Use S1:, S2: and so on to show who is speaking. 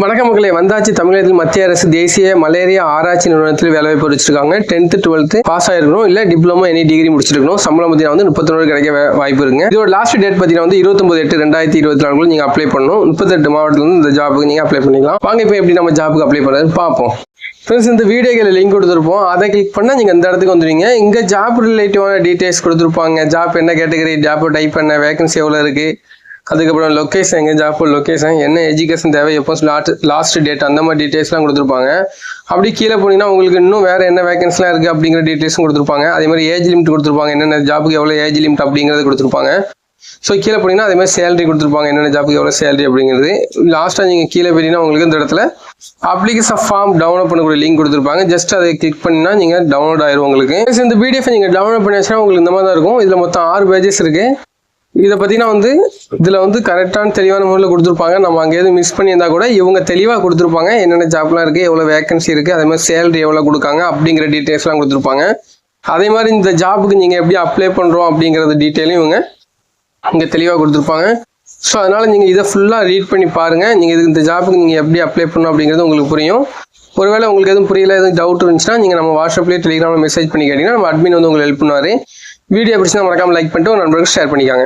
S1: வணக்கம் மக்களே வந்தாச்சு தமிழகத்தில் மத்திய அரசு தேசிய மலேரியா ஆராய்ச்சி நிறுவனத்தில் வேலைவாய்ப்பு வச்சிருக்காங்க டென்த்து டுவெல்த்து பாஸ் ஆயிருக்கணும் இல்ல டிப்ளமோ எனி டிகிரி முடிச்சிருக்கணும் சம்பளம் பார்த்தீங்கன்னா வந்து முப்பத்தொன்று கிடைக்க வே- வாய்ப்பு இருக்குங்க. இதோட லாஸ்ட் டேட் பார்த்தீங்கன்னா வந்து இருபத்தொம்பது எட்டு ரெண்டாயிரத்தி இருபத்தி நாலு நீங்க அப்ளை பண்ணணும். முப்பத்தெட்டு மாவட்டத்துல இருந்து இந்த ஜாபுக்கு நீங்க அப்ளை பண்ணிக்கலாம். வாங்க இப்போ எப்படி நம்ம ஜாபுக்கு அப்ளை பண்ணுறது பார்ப்போம். ஃப்ரெண்ட்ஸ் இந்த வீடியோக்கில் லிங்க் கொடுத்துருப்போம். அதை கிளிக் பண்ணால் நீங்கள் இந்த இடத்துக்கு வந்துடுவீங்க இங்கே ஜாப் ரிலேட்டிவான டீட்டெயில்ஸ் கொடுத்துருப்பாங்க. ஜாப் என்ன கேட்டகரி ஜாப் டைப் பண்ண வேகன்சி எவ்வளோ இருக்குது அதுக்கப்புறம் லொக்கேஷன் எங்கே ஜாப் லொக்கேஷன் என்ன எஜுகேஷன் தேவை எப்போ லாஸ்ட் லாஸ்ட் டேட் அந்த மாதிரி டீட்டெயில்ஸ்லாம் கொடுத்துருப்பாங்க. அப்படி கீழே போனீங்கன்னா உங்களுக்கு இன்னும் வேறு என்ன வேகன்ஸ்லாம் இருக்குது அப்படிங்கிற டீட்டெயில்ஸும் கொடுத்துருப்பாங்க. அதே மாதிரி ஏஜ் லிமிட் கொடுத்துருப்பாங்க. என்னென்ன ஜாப்புக்கு எவ்வளோ ஏஜ் லிமிட் அப்படிங்கிறது கொடுத்துருப்பாங்க. ஸோ கீழே போனீங்கன்னா அதே மாதிரி சேலரி கொடுத்துருப்பாங்க. என்னென்ன ஜாப்புக்கு எவ்வளோ சேலரி அப்படிங்கிறது. லாஸ்ட்டாக நீங்கள் கீழே போனீங்கன்னா உங்களுக்கு இந்த இடத்துல அப்ளிகேஷன் ஃபார்ம் டவுன்லோட் பண்ணக்கூடிய லிங்க் கொடுத்துருப்பாங்க. ஜஸ்ட் அதை கிளிக் பண்ணினா நீங்கள் டவுன்லோட் ஆயிரும் உங்களுக்கு. இந்த பிடிஎஃப் நீங்கள் டவுன்லோட் பண்ணி வச்சுன்னா உங்களுக்கு இந்த மாதிரி தான் இருக்கும். இதில் மொத்தம் ஆறு பேஜஸ் இருக்குது இதை பார்த்தீங்கன்னா வந்து இதில் வந்து கரெக்டான தெளிவான முறையில் கொடுத்துருப்பாங்க. நம்ம அங்கே எதுவும் மிஸ் பண்ணியிருந்தா கூட இவங்க தெளிவாக கொடுத்துருப்பாங்க. என்னென்ன ஜாப்லாம் இருக்குது எவ்வளோ வேகன்சி இருக்குது அதே மாதிரி சேலரி எவ்வளோ கொடுக்காங்க அப்படிங்கிற டீட்டெயில்ஸ்லாம் கொடுத்துருப்பாங்க. அதே மாதிரி இந்த ஜாபுக்கு நீங்கள் எப்படி அப்ளை பண்ணுறோம் அப்படிங்கிறது டீட்டெயிலும் இவங்க இங்கே தெளிவாக கொடுத்துருப்பாங்க. ஸோ அதனால் நீங்கள் இதை ஃபுல்லாக ரீட் பண்ணி பாருங்கள் நீங்கள் இது இந்த ஜாபுக்கு நீங்கள் எப்படி அப்ளை பண்ணணும் அப்படிங்கிறது உங்களுக்கு புரியும். ஒருவேளை உங்களுக்கு எதுவும் புரியல எதுவும் டவுட் இருந்துச்சுன்னா நீங்கள் நம்ம வாட்ஸ்அப்லேயே டெலிகிராமில் மெசேஜ் பண்ணி கேட்டிங்கன்னா நம்ம அட்மின் வந்து உங்களுக்கு ஹெல்ப் பண்ணுவார். வீடியோ பிடிச்சினா மறக்காமல் லைக் பண்ணிட்டு ஒரு நண்பர்களுக்கு ஷேர் பண்ணிக்காங்க.